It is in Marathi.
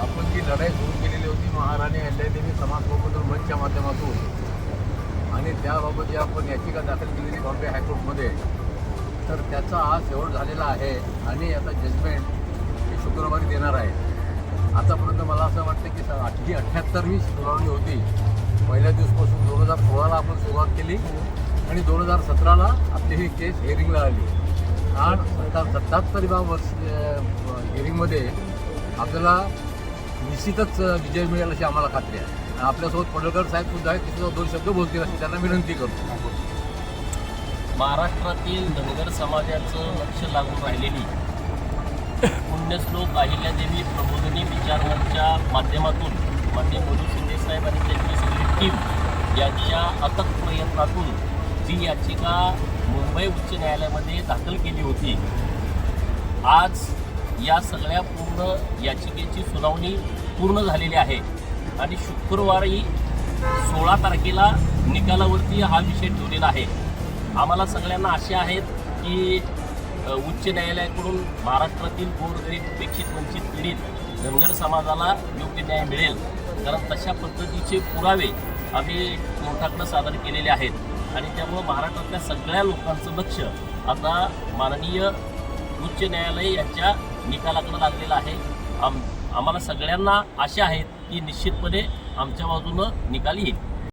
आपण जी लढाई सुरू केलेली होती महाराणी अहिल्यादेवी समाज प्रबोधन मंचच्या माध्यमातून. आणि त्याबाबत जी आपण याचिका दाखल केलेली बॉम्बे हायकोर्टमध्ये तर त्याचा हा शेवट झालेला आहे आणि याचा जजमेंट मी शुक्रवारी देणार आहे. आतापर्यंत मला असं वाटतं की आठली अठ्ठ्याहत्तरवी सुनावणी होती. पहिल्या दिवसपासून दोन हजार सोळाला आपण सुरुवात केली आणि दोन हजार सतराला आपली ही केस हिअरिंगला आली. आणि आता सत्याहत्तरव्या वर्ष हिअरिंगमध्ये आपल्याला निश्चितच विजय मिळेल अशी आम्हाला खात्री आहे. आपल्यासोबत पडळकर साहेब सुद्धा आहेत तिथे दोन शब्द बोलतील अशी त्यांना विनंती करतो. महाराष्ट्रातील धनगर समाजाचं लक्ष लागून राहिलेली पुण्यश्लोक अहिल्यादेवी प्रबोधिनी विचारमनच्या माध्यमातून माननीय मोदी शिंदे साहेब आणि त्यांची सगळी टीम यांच्या अथक प्रयत्नातून जी याचिका मुंबई उच्च न्यायालयामध्ये दाखल केली होती. आज या सगळ्या पूर्ण याचिकेची सुनावणी पूर्ण झालेली आहे आणि शुक्रवारी सोळा तारखेला निकालावरती हा विषय ठेवलेला आहे. आम्हाला सगळ्यांना आशा आहेत की उच्च न्यायालयाकडून महाराष्ट्रातील गोरगरीब उपेक्षित वंचित पीडित धनगर समाजाला योग्य न्याय मिळेल. कारण तशा पद्धतीचे पुरावे आम्ही कोर्टाकडं सादर केलेले आहेत. आणि त्यामुळं महाराष्ट्रातल्या सगळ्या लोकांचं लक्ष आता माननीय उच्च न्यायालय यांच्या निकालाकडे लागलेलं आहे. आम आम्हाला सगळ्यांना आशा आहेत की निश्चितपणे आमच्या बाजूनं निकाल येईल.